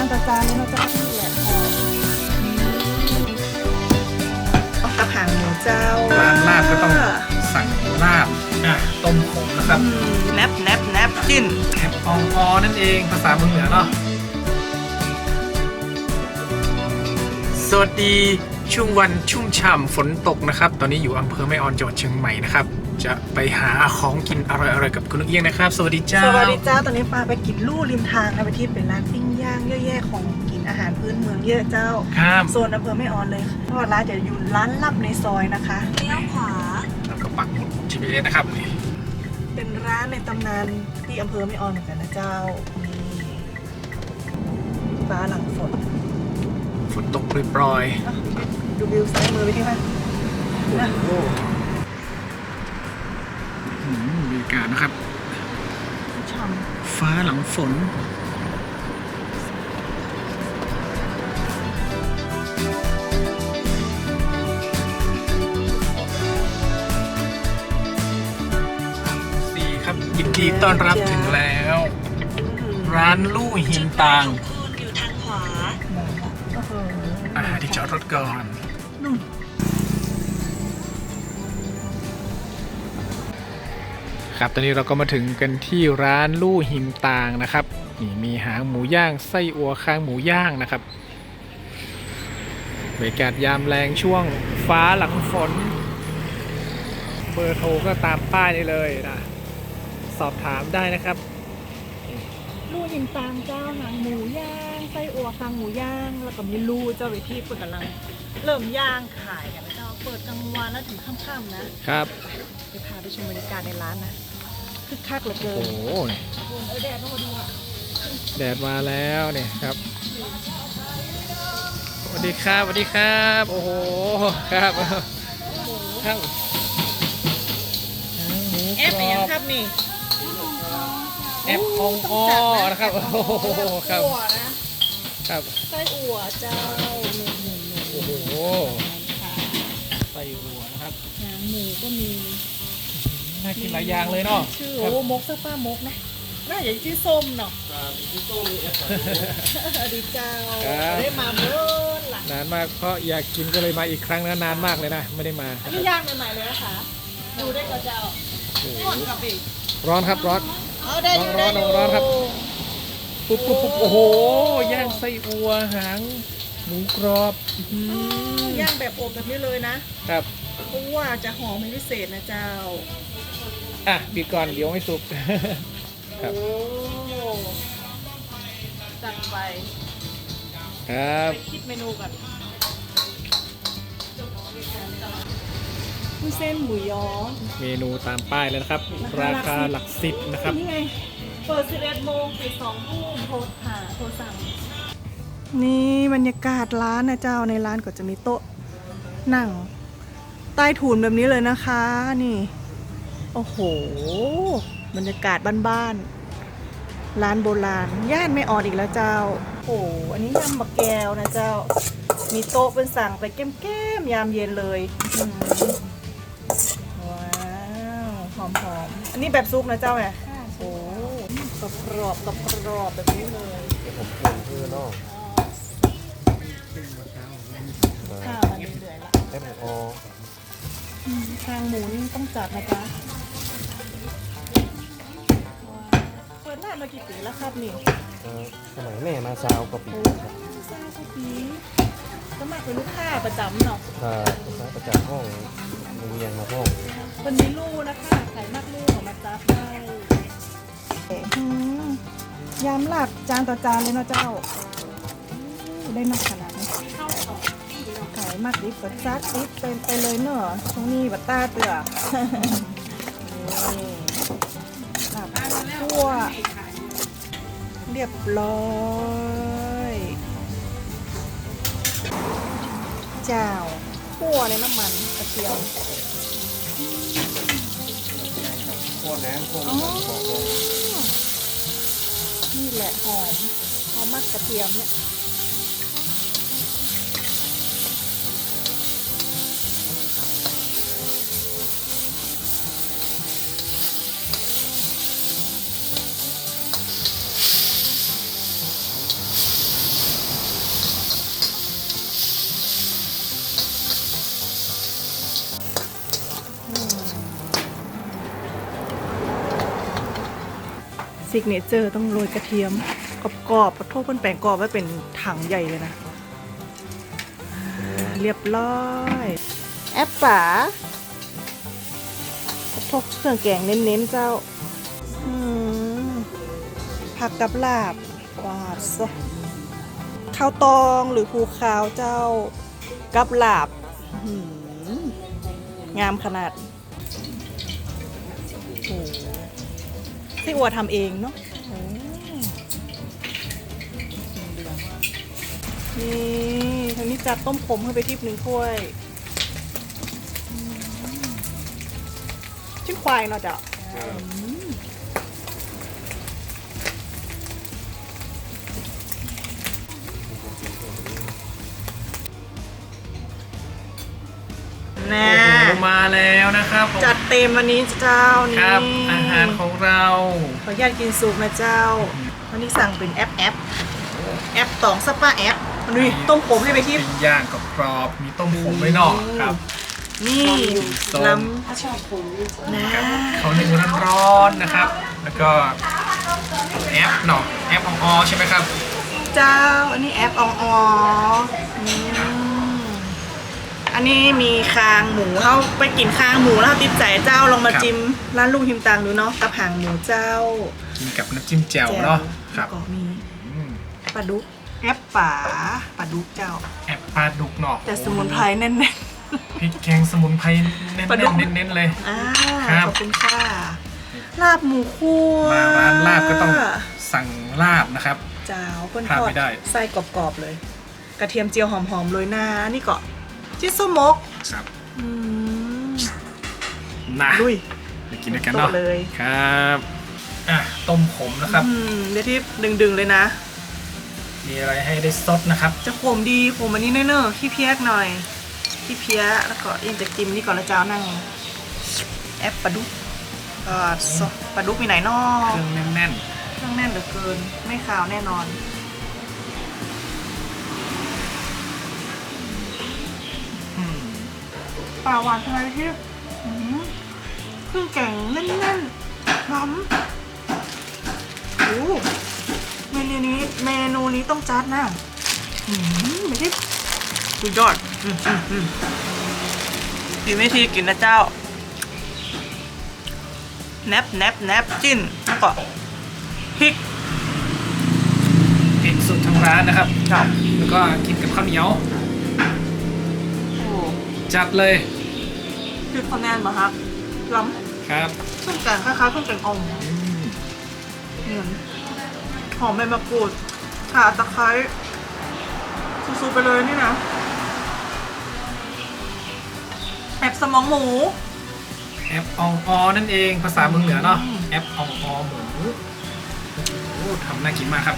านต่อจานเลยเนาะเจ้านี่แหละหอมเอากับหางหมูเจ้าร้านลาบก็ต้องสั่งลาบอะต้มขมนะครับอืมแนบแนบแนบจิ้นแอบอองอนั่นเองภาษาเมืองเหนือเนาะสวัสดีช่วงวันชุ่มฉ่ำฝนตกนะครับ ตอนนี้อยู่อำเภอแม่ออนจังหวัดเชียงใหม่นะครับ จะไปหาของกินอร่อยๆกับคุณลูกเอี้ยงนะครับ สวัสดีจ้า สวัสดีเจ้า ตอนนี้ปาไปกินลู่ริมทางนะไปที่เป็นร้านปิ้งย่างเยอะแยะของกินอาหารพื้นเมืองเยอะเจ้าครับโซนอำเภอไม่ออนเลยเพราะว่าร้านจะอยู่ร้านลับในซอยนะคะเลี้ยวขวาแล้วก็ปักหมุด GPS นะครับนี่เป็นร้านในตำนานที่อำเภอไม่ออนเหมือนกันนะเจ้านี่ฟ้าหลังฝนฝนตกปล่อยอะดูวิวซ้ายมือไปที่ไหมๆโอ้โหอืมบรรยากาศนะครับช่ฟ้าหลังฝน ดีต้อนรับถึงแล้วำร้านลู่หินตางอยู่ทางขวาโอ้โหอ่าที่จอดรถก่อนนู่นครับตอนนี้เราก็มาถึงกันที่ร้านลู่หิมตางนะครับนี่มีหางหมูย่างไส้อัวคางหมูย่างนะครับบรรยากาศยามแรงช่วงฟ้าหลังฝน เบอร์โทรก็ตามป้ายนี้เลยนะ สอบถามได้นะครับ ลู่หินตามเจ้าหางหมูย่างไส้อั่วคางหมูย่าง แล้วก็มีลู่เจ้าวิธีเปิดกำลัง เริ่มย่างขายกันนะเจ้าเปิดกลางวันแล้วถึงค่ำๆนะครับไปพาไปชมบรรยากาศในร้านนะคึกคักเหลือเกิโอ้นโหเออแดดต้องมาดูอะแดดมาแล้วเนี่ยครับสวัสดีครับสวัสดีครับ โอ้โหครับครับหางหมูแอปกไปรยังอบครับนี่แอปองอ้อนะครับโอ้โหครับอั่วนะครับไส้อั่วเจ้าหนึ่งหนึ่งหนึ่งโอ้โหค่ะใส่หัวนะครับหางหมูก็มีน่ากินหลายอย่างเลยเนาะชื่อครัโอ้บมกซะป้ามกนะน่าจะชื่อส้มเนาะดีเจ้าครับได้มาเมื่อหลังนานมากเพราะอยากกินก็เลยมาอีกครั้งนะนานมากเลยนะไม่ได้มาอันนี้ย่างใหม่ๆเลยนะคะดูได้ก็เจ้าโอ้โหก่อนกับอีกร้อนครับร้อนเอาได้อยู่ร้ได้อนอยู่ร้อนครับ ปุ๊บปุ๊บปุ๊บโอ้โหย่างไส้อัวหาง หมูกรอบอื้อหือืมอย่างแบบอบแบบนี้เลยนะครับเพราะว่าจะหอมเป็นพิเศษนะเจ้าอะบีบก่อนเดี๋ยวไม่สุก ครับ โอ้จัดไปครับ ไปคิดเมนูก่อน วุ้นเส้นหมูยอเมนูตามป้ายแล้วนะครับ ราคาหลักสิบนะครับ นี่ไง เปิด 11โมงปิด2ทุ่มโทรหาโทรสั่งนี่บรรยากาศร้านนะเจ้าในร้านก็จะมีโต๊ะนั่ง ใต้ถุนแบบนี้เลยนะคะนี่ โอ้โห บรรยากาศบ้านๆร้านโบราณ ย่านไม่ออดอีกแล้วเจ้า โอ้โหอันนี้ยำบักแก้วนะเจ้า มีโต๊ะเป็นสั่งไปแก้มๆยามเย็นเลยอื้อหือว้าวหอมๆอันนี้แบบซุปนะเจ้าไงโอ้กรอบกรอบๆกรอบๆแบบนี้เลยข้าวมันเรื่อยๆละแอปอออืมทางหมูนี่ต้องจัดนะจ๊ะว้าวเปิดร้านมากี่ปีแล้วครับนี่เอ่อสมัยแม่มาซาวกว่าปีโอ้ครับซาสักปีสมัครเป็นลูกค้าประจำเนาะถ้าภาษาประจำห้องโรง เรียนมาห้องวันนี้ลูกนะคะไข่มากลูกของมาจับได้อืมยำหลักจานต่อจานเลยเนาะเจ้าอืมได้มากขนาดนี้ไข่มากดิบกับจัดดิบเป็นไปเลยเนาะตรงนี้บัตตาเตือนี่หลับคั่วเรียบร้อยเจ้า คั่วในน้ำมันกระเทียมโคตรน้ำโคตรอ๋อน้ำบอกเลยนี่แหละหอมหอมมากกระเทียมเนี่ย ซิกเนเจอร์ต้องโรยกระเทียมกรอบๆปะโทษเพิ่นแปลงกรอบไว้เป็นถังใหญ่เลยนะอ่าเรียบร้อย แอปป๋าปะโทษเครื่องแกงเน้นๆเจ้าอืมผักกับลาบวาดซะข้าวตองหรือภูขาวเจ้ากับลาบอื้อหืองามขนาดโอ้ โหที่อัวทำเองเนาะโอ้นี่ทางนี้จัดต้มผมให้ไปทิพหนึ่งถ้วยอืมชิ้นควายเนาะจ้ะอืมแน่โอ้โห มาแล้วนะครับผมจัดเต็มวันนี้เจ้านี่ครับอาหารของเราขออนุญาตกินซุปนะเจ้า วันนี้สั่งเป็นแอปแอปแอปตองสปาแอปนี่ต้มผมให้ไปทิพเป็นย่างกรอบๆมีต้มผมไว้นอกครับ นี่ส้มล้ำนะกับข้าวหนึ่งร้อนๆนะครับ แล้วก็แอปเนาะแอปของออใช่ไหมครับ เจ้าอันนี้แอปอองออืม อันนี้มีคางหมูเขาไปกินคางหมูแล้วติดใจเจ้าลองมาครับ จิ้มร้านลุงหิมตังดูเนาะกับหางหมูเจ้ากินกับน้ำจิ้มแจ่วเนาะครับแล้วก็มีอืมปลาดุกแอปป่าปลาดุกเจ้า แอปปลาดุกเนาะแต่สมุนไพรแน่น พริกแกงสมุนไพรเน้นปลาดุก ๆเน้นๆเลย ๆอ่าครับ ขอบคุณค่ะลาบหมูคั่วมาร้านลาบก็ต้องสั่งลาบนะครับ เจ้าเพิ่นพลาดทอดไม่ได้ ไส้กรอบๆเลย กระเทียมเจียวหอมๆโรยหน้านี่ก็ จิโซมกครับอืมนะลุยไปกินด้วยกันเนาะโต๊ะเลยครับอะต้มขมนะครับอืมเดี๋ยวที่ดึงๆเลยนะ มีอะไรให้ได้ซดนะครับ จะขมดีขมอันนี้เนอะๆขี้เพี้ยกหน่อยขี้เพี้ยแล้วก็ยังจะจิ้มนี่ก่อนแล้วเจ้านั่งแอปปลาดุกก็ซอสปลาดุกมีไหนนอเครื่องแน่นเครื่องแน่นเหลือเกิน ไม่ขาวแน่นอน ปลาหวานทะเลที่อื้อหือเครื่องแกงแน่นๆน้ำโอ้เมนูนี้เมนูนี้ต้องจัดนะอืมไม่ใช่สุดยอดอืมอืมอืมกินไม่ทีกินนะเจ้าแนบแนบแนบจิ้นแล้วก็พริกเผ็ดสุดทางร้านนะครับครับ แล้วก็กินกับข้าวเหนียวโอ้ จัดเลยพริกคะแนนมาครับล้ครับำเครื่องแกงคล้ายๆเครื่องแกงอ่อมอืมเหมือนหอมใบมะกรูดข่าตะไคร้ซูๆไปเลยนี่นะแอบสมองหมู แอปอองออนั่นเองภาษาเมืองเหนือเนาะแอปอองอหมูโอ้โหทำน่ากินมากครับ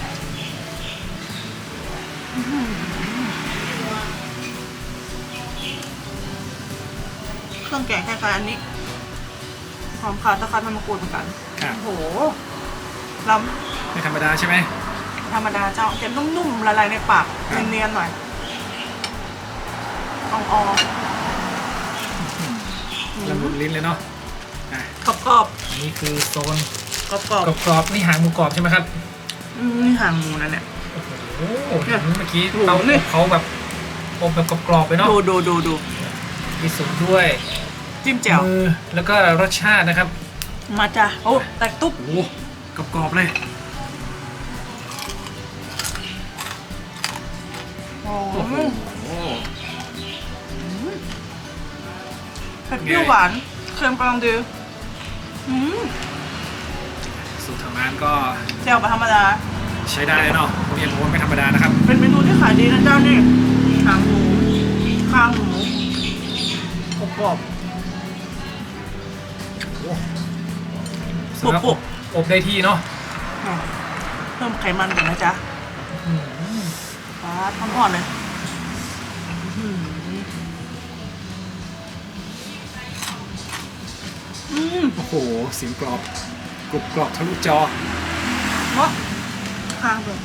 เครื่องแกงคล้ายๆอันนี้หอมข่าตะไคร้ใบมะกรูดเหมือนกันครับ โอ้โหล้ไม่ธรรมดาใช่ไหมำธรรมดาเจ้าจะนุ่มๆละลายในปากครับเนียนๆหน่อยอ่องละมุนลิ้นเลยเนาะอะๆกรอบอันนี้คือโซนๆกรอบๆกรอบๆนี่หางหมูกรอบใช่ไหมครับอืมนี่หางหมูนั่นแหละ โอ้โหเห็นเมื่อกี้โอ้โหเตานี่อบเขาแบบอบแบบกรอบๆไปเนาะดูดูดูดู มีสูตรด้วย จิ้มแจ่วมือแล้วก็รสชาตินะครับ มาจ้ะโอ้แตกตุ๊บโอ้โหกรอบๆเลยโอ้โอ้โหเผ็ดเปรี้ยวหวานเค็มกำลังดีอืมสูตรทางร้านก็แจ่วแบบธรรมดา ใช้ได้เลยเนาะผมยังว่าไม่ธรรมดานะครับ เป็นเมนูที่ขายดีนะเจ้านี่หางหมูข้างหมูกรอบ สำหรับปุอบอบได้ที่เนาะๆอะเพิ่มไขมันก่อนนะจ๊ะอืมปลาทำอ่อนเลยอื้อหืออืมโอ้โหเสียงกรอบกรุบกรอบทะลุจอเนาะข้างเลย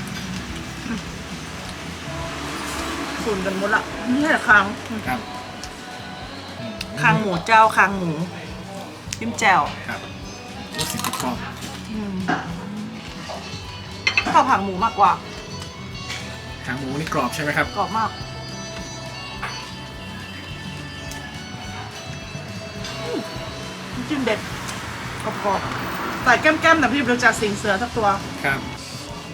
ฝุ่นกันหมดละนี่แหละคางครับคางหมูเจ้าคางหมู จิ้มแจ่วครับโอ้เสียงกรอบอืมชอบหางหมูมากกว่าหางหมูนี่กรอบใช่ไหมครับ กรอบมากอืมน้ำจิ้มเด็ดกรอบๆใส่แก้มๆแต่พี่รู้จักสิงเสือสักตัว ครับ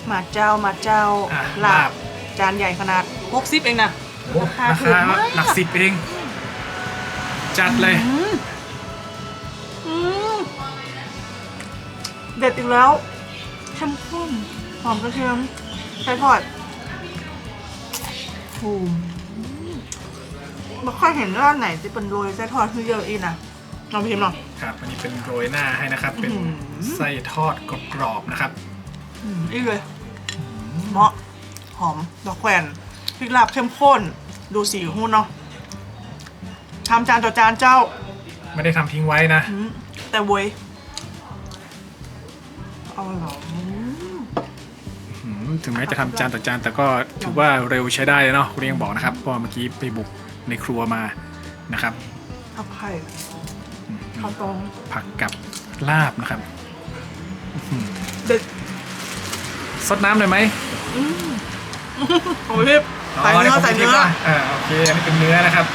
หมาเจ้าหมาเจ้าอะลาลาบ บจานใหญ่ขนาด60เองนะโอ้ราคาราถูกคามาก หลักสิบเอง จัดเลย อืม เด็ดอีกแล้วเข้มข้นหอมกระเทียมไข่ทอดโอ้ไม่ค่อยเห็นร้านไหนที่เป็นโรยไส้ทอดที่เยอะอีนะลองพิมพ์หน่อยครับอันนี้เป็นโรยหน้าให้นะครับ เป็นอื้อหือ ไส้ทอดกรอบๆนะครับ อืมอีเลยเหมาะหอมดอกแควนพริกลาบเข้มข้น ดูสีหุ้นเนาะทำจานต่อจานเจ้าไม่ได้ทำทิ้งไว้นะ อืมแต่เว้ย เอาเหรออืมอืมถึงแม้จะทำจานต่อจานแต่ก็ถือว่าเร็วใช้ได้เลยเนาะคุณเรียงบอกนะครับเพราะว่าเมื่อกี้ไปบุกในครัวมานะครับทับไข่อืมข้าวตองผักกับลาบนะครับอื้อหือเด็ดซดน้ำเลยไหมอืมโอ้ยพี่ใส่เนื้อใส่เนื้ออ่าโอเคอันนี้เป็นเนื้อนะครับ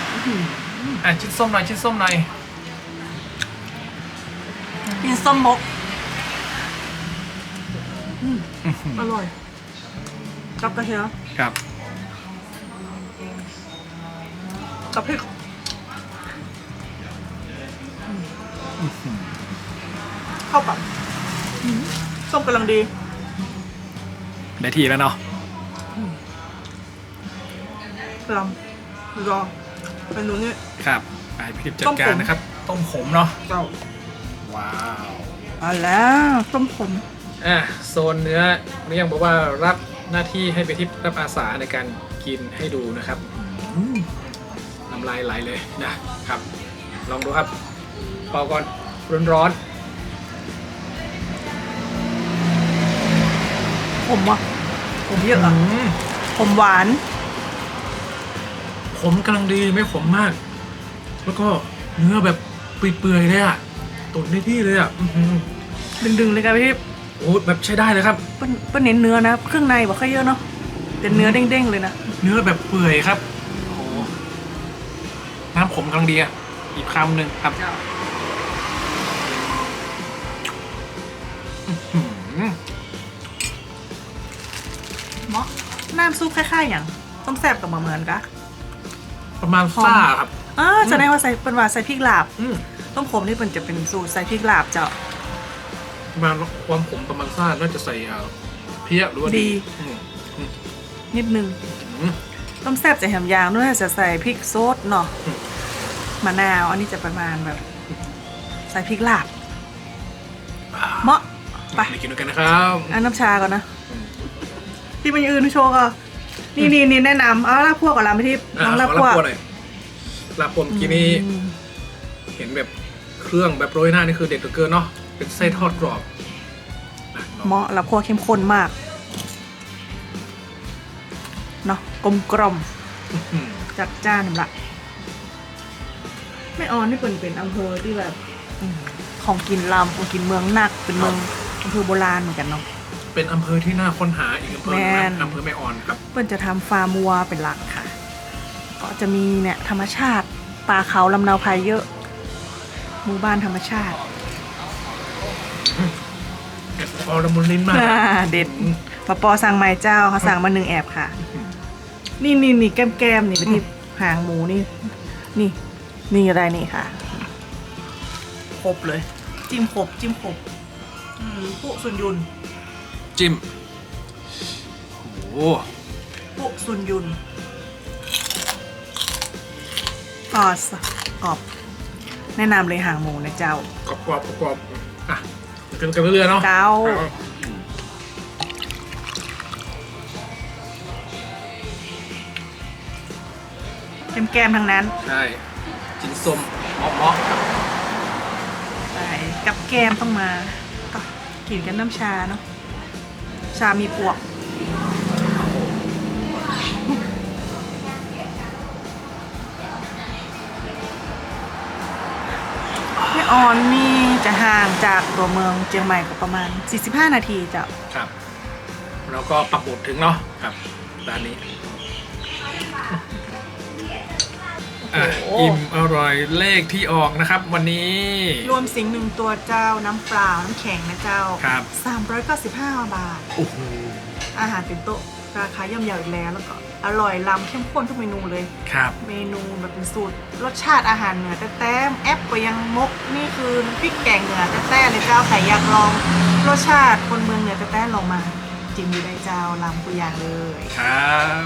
อะชิ้นส้มหน่อยชิ้นส้มหน่อยกินส้มมก อืมอื้อหืออร่อยกับกระเทียมครับ กับพริกเข้ากับอืมส้มกำลังดี ได้ที่แล้วเนาะลำรอเป็นหนูนี่ครับไปพี่ทิพย์จัต้ดมกาขรมนะครับ ต้มขมเนาะเจ้าว้าวเอาแล้ว ต้มขม อะโซนเนื้อเรียงบอกว่ารับหน้าที่ให้ไปทิพย์รับอาสาในการกินให้ดูนะครับอืมน้ำลายไหลเลยนะครับ ลองดูครับเป่าก่อนร้อนขมอะขมเยๆอะอะอืมขมหวาน ขมกำลังดีไม่ขมมาก แล้วก็เนื้อแบบเปื่อยๆเลยอะตุ๋นได้ที่เลยอะอื้อหือดึงๆเลยครับพี่ โอ้แบบใช้ได้เลยครับ เปิ้นเปิ้นเน้นเนื้อนะเครื่องในบอกค่อยเยอะเนาะแต่เนื้อเด้งๆเลยนะเนื้อแบบเปื่อยครับโอ้โหน้ำขมกำลังดีอะอีกคำหนึ่งครับอื้อหือเนาะน้ำซุปคล้ายๆอย่างต้มแซ่บกับมาเหมือนกะประมาณหอมซ่าครับ อ่าแสดงว่าใส่เป็นว่าใส่พริกลาบ อืมต้มขมนี่เป็นจะเป็นสูตรใส่พริกลาบเจ้าประ มาณความขมประมาณซ่าน่าจะใส่อ่าเพี้ยหรือว่าดี อืมอืมนิดนึงอืม ต้มแซ่บจะแหมยางด้วยจะใส่พริกโซดเนาะอืม มะนาว อันนี้จะประมาณแบบ ใส่พริกลาบเหมาะไปไปกินด้วยกันนะครับอันน้ำชาก่อนนะที่เป็นอย่างอื่นที่โชว์ก็นี่นี่นี่แนะนำเอาลาบพวกกับลาบไม่ทิพย์อะน้องลาบขอพวกลาบหน่อยลาบปมกี้นี่อืมเห็นแบบเครื่องแบบโรยหน้านี่คือเด็ดเหลือเกินเนาะ เป็นไส้ทอดกรอบอะลองเหมาะลาบพวกเข้มข้นมาก เนาะกลมกล่อมอืมจัดจ้านละแม่ออนนี่เป็นเป็นอำเภอที่แบบอืมของกินลำของกินเมืองหนักเป็นเมืองอำเภอโบราณเหมือนกันเนาะเป็นอำเภอที่น่าค้นหาอีกอำเภอหนึ่งแม่นะนอำเภอแม่ออนครับเพื่อนจะทำฟาร์มวัวเป็นหลักค่ะ ก็จะมีเนี่ยธรรมชาติป่าเขาลำนาวไพรเยอะ หมู่บ้านธรรมชาติ เก็บออร์มุนลิ้นมาก อ่าเด็ดปอปอสั่งไม้เจ้าเขาสั่งมาหนึ่งแอบค่ะ นี่นี่นี่แก้มแก้มๆนี่เป็นที่หางหมูนี่ นี่นี่อะไรนี่ค่ะครบเลย จิ้มครบจิ้มครบอืมปุ๊สุนยุนจิ้มโอ้โหปุ๊สุนยุนอ๋อสกรอบ แนะนำเลยหางหมูนะเจ้ากรอบกรอบกรอบอะ กันกันเรื่อยๆเนาะเจ้าอะแก้มแก้มๆทั้งนั้นใช่จิ้นส้มเหมาะเหมาะครับใช่กับแก้มต้องมาก็กินกันน้ำชาเนาะ ชามีปวกแม่ออนนี่ จะห่างจากตัวเมืองเชียงใหม่ก็ประมาณ 45 นาทีเจ้าครับเราก็ปักหมุดถึงเนาะครับร้านนี้อะโอ้โหอิ่มอร่อยเลขที่ออกนะครับ วันนี้ รวมสิ่งหนึ่งตัวเจ้าน้ำเปล่าน้ำแข็งนะเจ้าครับ 395 บาท โอ้โหอาหารเป็นโต๊ะราคาย่อมเยาวอีกแล้วแล้วก็ อร่อยล้ำเข้มข้นทุกเมนูเลย ครับ เมนูแบบเป็นสูตรรสชาติอาหารเหนือแต่แต้มแอปก็ยังมกนี่คือน้ำพริกแกงเหนือแต่แต้เลยเจ้าใครอยากลองรสชาติคนเมืองเหนือแต่แต้ลองมา จิ้มดูได้เจ้าล้ำกูอย่างเลย ครับ